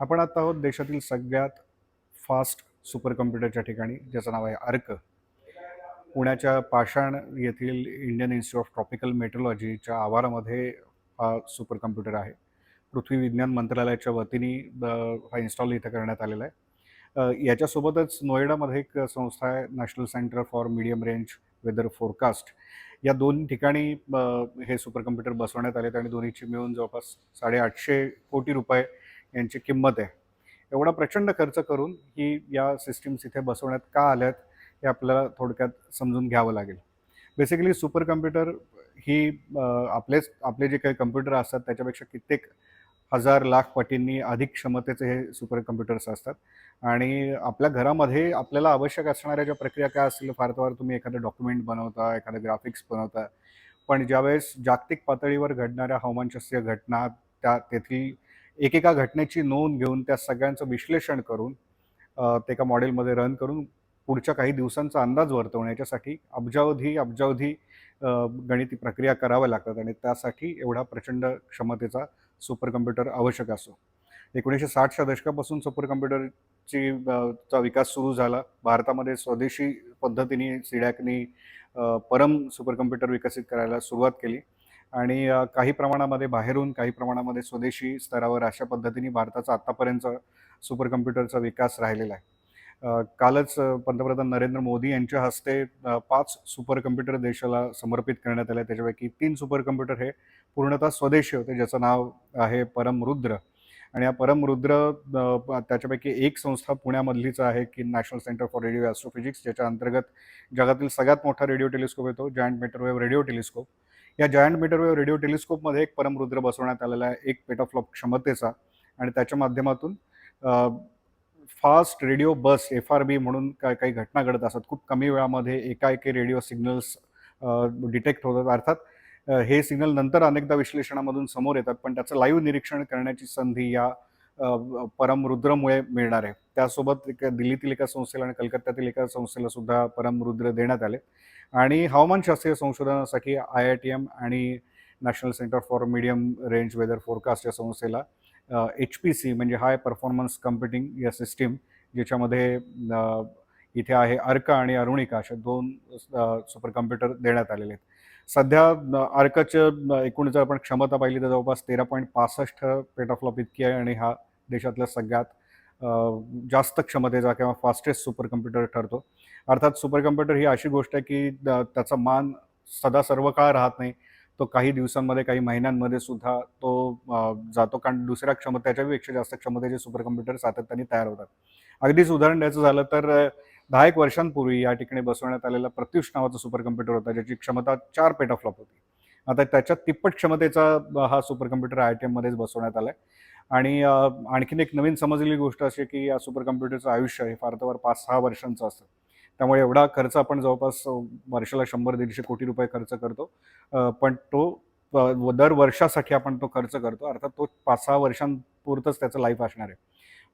आपण आता आहोत देशातील सगळ्यात फास्ट सुपर कम्प्युटरच्या ठिकाणी ज्याचं नाव आहे अर्क पुण्याच्या पाषाण येथील इंडियन इन्स्टिट्यूट ऑफ ट्रॉपिकल मेट्रोलॉजीच्या आवारामध्ये हा सुपर कम्प्युटर आहे. पृथ्वी विज्ञान मंत्रालयाच्या वतीने हा इन्स्टॉल इथं करण्यात आलेला आहे. याच्यासोबतच नोएडामध्ये एक संस्था आहे national centre for medium range weather forecast या दोन ठिकाणी हे सुपर कम्प्युटर बसवण्यात आलेत आणि दोन्हीची मिळून जवळपास साडेआठशे कोटी रुपये यांची किंमत आहे. एवढा प्रचंड खर्च करून ही या सिस्टीम्स इथे बसवण्यात का आल्यात हे आपल्याला थोडक्यात समजून घ्यावं लागेल. बेसिकली सुपर कम्प्युटर ही आपलेच आपले जे काही कम्प्युटर असतात त्याच्यापेक्षा कित्येक हजार लाख पटींनी अधिक क्षमतेचे हे सुपर कम्प्युटर्स असतात. आणि आपल्या घरामध्ये आपल्याला आवश्यक असणाऱ्या ज्या प्रक्रिया काय असतील फार तर तुम्ही एखादं डॉक्युमेंट बनवता एखादं ग्राफिक्स बनवता. पण ज्यावेळेस जागतिक पातळीवर घडणाऱ्या हवामानशास्त्रीय घटना त्या तेथील एकेका घटनेची नोंद घेऊन त्या सगळ्यांचं विश्लेषण करून ते एका मॉडेलमध्ये रन करून पुढच्या काही दिवसांचा अंदाज वर्तवण्याच्यासाठी अब्जावधी अब्जावधी गणिती प्रक्रिया कराव्या लागतात आणि त्यासाठी एवढा प्रचंड क्षमतेचा सुपर कम्प्युटर आवश्यक असो एकोणीसशे साठच्या दशकापासून सुपर कम्प्युटरची चा विकास सुरू झाला. भारतामध्ये स्वदेशी पद्धतीने सिडॅकनी परम सुपर कम्प्युटर विकसित करायला सुरुवात केली. आणि काही प्रमाणामध्ये बाहेरून काही प्रमाणामध्ये स्वदेशी स्तरावर अशा पद्धतीने भारताचा आत्तापर्यंत सुपर कम्प्युटरचा विकास राहिलेला आहे. कालच पंतप्रधान नरेंद्र मोदी यांच्या हस्ते पाच सुपर कम्प्युटर देशाला समर्पित करण्यात आले. त्याच्यापैकी तीन सुपर कम्प्युटर हे पूर्णतः स्वदेशी होते ज्याचं नाव आहे परमरुद्र आणि या परमरुद्र त्याच्यापैकी एक संस्था पुण्यामधलीच आहे की national centre for radio astrophysics ज्याच्या अंतर्गत जगातील सगळ्यात मोठा रेडिओ टेलिस्कोप येतो जॉईंट मीटरवेव्ह रेडिओ टेलिस्कोप. या जायंट मीटरवेव्ह रेडिओ टेलिस्कोपमध्ये एक परमरुद्र बसवण्यात आलेला आहे एक पेटाफ्लॉप क्षमतेचा. आणि त्याच्या माध्यमातून fast radio burst F R B म्हणून काय काही घटना घडत असतात. खूप कमी वेळामध्ये एकाएकी रेडिओ सिग्नल्स डिटेक्ट होतात. अर्थात हे सिग्नल नंतर अनेकदा विश्लेषणामधून समोर येतात पण त्याचं लाईव्ह निरीक्षण करण्याची संधी या परमरुद्रमुळे मिळणार आहे. त्यासोबत एका दिल्लीतील एका संस्थेला आणि कलकत्त्यातील एका संस्थेला सुद्धा परमरुद्र देण्यात आले. आणि हवामानशास्त्रीय संशोधनासाठी आय आय टी एम आणि national centre for medium range weather forecast या संस्थेला एच पी सी म्हणजे हाय परफॉर्मन्स कम्प्युटिंग या सिस्टीम ज्याच्यामध्ये इथे आहे अर्का आणि अरुणिका अशा दोन सुपर कम्प्युटर देण्यात आलेले आहेत. सध्या अर्काचं एकूण जर आपण क्षमता पाहिली तर जवळपास तेरा पॉईंट पासष्ट पेटाफ्लॉप इतकी आहे आणि हा देशातल्या सगळ्यात जास्त क्षमतेचा किंवा फास्टेस्ट सुपर कम्प्युटर ठरतो. अर्थात सुपर कम्प्युटर ही अशी गोष्ट आहे की त्याचा मान सदा सर्व काळ राहत नाही. तो काही दिवसांमध्ये काही महिन्यांमध्ये सुद्धा तो जातो. कारण दुसऱ्या क्षमतेच्यापेक्षा जास्त क्षमतेचे सुपर कम्प्युटर सातत्याने तयार होतात. अगदीच उदाहरण द्यायचं झालं तर दहा एक वर्षांपूर्वी या ठिकाणी बसवण्यात आलेला प्रत्युष नावाचा सुपर कम्प्युटर होता ज्याची क्षमता चार पेटाफ्लॉप होती. आता त्याच्या तिप्पट क्षमतेचा हा सुपर कम्प्युटर आय टी एममध्येच बसवण्यात आला आहे आणि आणखीन एक नवीन समजलेली गोष्ट अशी आहे की या सुपर कम्प्युटरचं आयुष्य हे फार तर पाच सहा वर्षांचं असतं. त्यामुळे एवढा खर्च आपण जवळपास वर्षाला शंभर दीडशे कोटी रुपये खर्च करतो. पण तो दर वर्षासाठी आपण तो खर्च करतो. अर्थात तो पाच सहा वर्षांपुरतंच त्याचं लाईफ असणार आहे.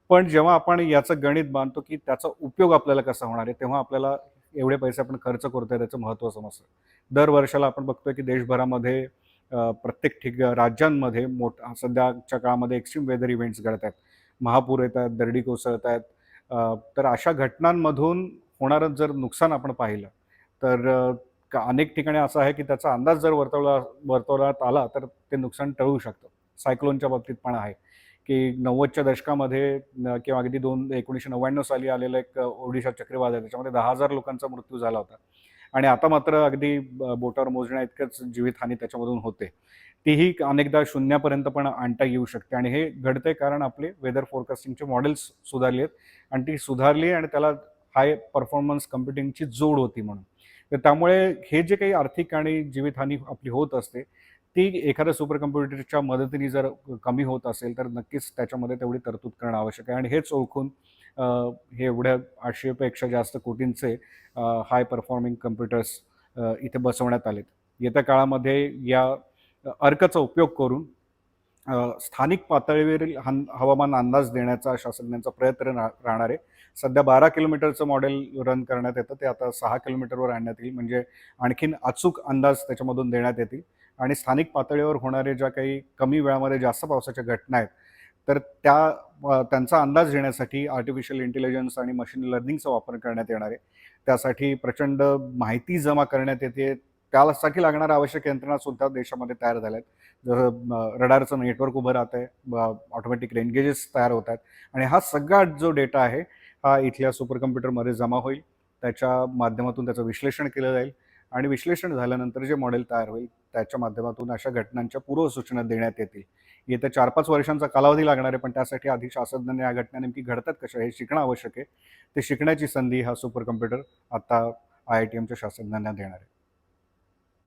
पण जेव्हा आपण याचं गणित बांधतो की त्याचा उपयोग आपल्याला कसा होणार आहे तेव्हा आपल्याला एवढे पैसे आपण खर्च करतोय त्याचं महत्त्व समजतं. दर वर्षाला आपण बघतोय की देशभरामध्ये प्रत्येक ठिक राज्यांमध्ये मोठ सध्याच्या काळामध्ये एक्स्ट्रीम वेदर इव्हेंट्स घडत आहेत महापूर येत आहेत दरडी कोसळत आहेत तर अशा घटनांमधून होणारं जर नुकसान आपण पाहिलं तर का अनेक ठिकाणी असं आहे की त्याचा अंदाज जर वर्तवला वर्तवण्यात आला तर ते नुकसान टळू शकतं. सायक्लोनच्या बाबतीत पण आहे की नव्वदच्या दशकामध्ये किंवा अगदी दोन एकोणीसशे नव्याण्णव साली आलेलं एक ओडिशा चक्रीवादळ त्याच्यामध्ये दहा हजार लोकांचा मृत्यू झाला होता. आणि आता मात्र अगदी ब- बोटावर मोजण्या इतकंच जीवितहानी त्याच्यामधून होते. तीही अनेकदा शून्यापर्यंत पण आणता येऊ शकते. आणि हे घडतंय कारण आपले वेदर फोरकास्टिंगचे मॉडेल्स सुधारली आहेत. आणि ती सुधारली आणि त्याला हाय परफॉर्मन्स कम्प्युटिंगची जोड होती म्हणून. तर त्यामुळे हे जे काही आर्थिक आणि जीवितहानी आपली होत असते ती एखाद्या सुपर कम्प्युटरच्या मदतीने जर कमी होत असेल तर नक्कीच त्याच्यामध्ये तेवढी तरतूद करणं आवश्यक आहे. आणि हेच ओळखून हे एवढ्या आठशेपेक्षा जास्त कोटींचे हाय परफॉर्मिंग कम्प्युटर्स इथे बसवण्यात आलेत. येत्या काळामध्ये या अर्कचा उपयोग करून स्थानिक पातळीवरील हन हवामान अंदाज देण्याचा शास्त्रज्ञांचा प्रयत्न रा राहणार आहे. सध्या बारा किलोमीटरचं मॉडेल रन करण्यात येतं. ते आता सहा किलोमीटरवर आणण्यात येईल. म्हणजे आणखीन अचूक अंदाज त्याच्यामधून देण्यात येतील. आणि स्थानिक पातळीवर होणारे ज्या काही कमी वेळामध्ये जास्त पावसाच्या घटना आहेत तर त्या त्यांचा अंदाज घेण्यासाठी आर्टिफिशियल इंटेलिजन्स आणि मशीन लर्निंगचा वापर करण्यात येणार आहे. त्यासाठी प्रचंड माहिती जमा करण्यात येते. त्यासाठी लागणाऱ्या आवश्यक यंत्रणा सुद्धा देशामध्ये तयार झाल्या आहेत जसं रडारचं नेटवर्क उभं राहत आहे ऑटोमॅटिक रेनगेजेस तयार होत आहेत. आणि हा सगळा जो डेटा आहे हा इथल्या सुपर कम्प्युटरमध्ये जमा होईल. त्याच्या माध्यमातून त्याचं विश्लेषण केलं जाईल. आणि विश्लेषण झाल्यानंतर जे मॉडेल तयार होईल त्याच्या माध्यमातून अशा घटनांच्या पूर्वसूचना देण्यात येतील. येत्या चार पाच वर्षांचा कालावधी लागणार आहे पण त्यासाठी आधी शास्त्रज्ञांनी या घटना नेमकी घडतात कशा हे शिकणं आवश्यक आहे. ते शिकण्याची संधी हा सुपर कम्प्युटर आता आय आय टी एमच्या शास्त्रज्ञांना देणार आहे.